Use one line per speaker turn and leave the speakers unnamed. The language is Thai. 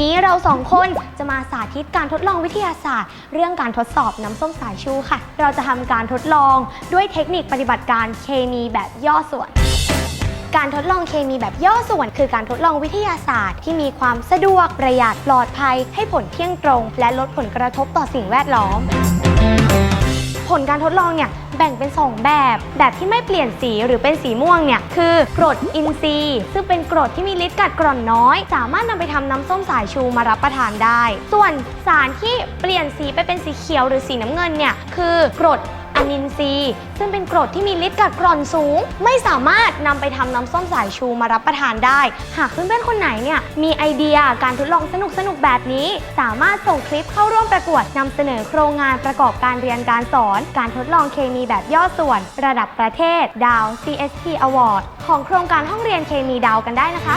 นี้เราสองคนจะมาสาธิตการทดลองวิทยาศาสตร์ เรื่องการทดสอบน้ำส้มสายชูค่ะ เราจะทำการทดลองด้วยเทคนิคปฏิบัติการเคมีแบบย่อส่วน การทดลองเคมีแบบย่อส่วน คือการทดลองวิทยาศาสตร์ ที่มีความสะดวกประหยัดปลอดภัย ให้ผลเที่ยงตรง และลดผลกระทบต่อสิ่งแวดล้อม ผลการทดลองเนี่ย แบ่งเป็น 2 แบบ แบบที่ไม่เปลี่ยนสีหรือเป็นสีม่วงเนี่ยคือกรดอินทรีย์ซึ่งเป็นกรดที่มีฤทธิ์กัดกร่อนน้อย สามารถนำไปทำน้ำส้มสายชูมารับประทานได้ ส่วนสารที่เปลี่ยนสีไปเป็นสีเขียวหรือสีน้ำเงินเนี่ยคือกรด อะนินทรีย์ซึ่งเป็นกรดที่มีฤทธิ์กัดกร่อนสูง ไม่สามารถนำไปทำน้ำส้มสายชูมารับประทานได้ หากเพื่อนๆคนไหนเนี่ยมีไอเดียการทดลองสนุกๆแบบนี้ สามารถส่งคลิปเข้าร่วมประกวดนำเสนอโครงงานประกอบการเรียนการสอน การทดลองเคมีแบบย่อส่วน ระดับประเทศ ดาว CSP Award ของโครงการห้องเรียนเคมีดาวกันได้นะคะ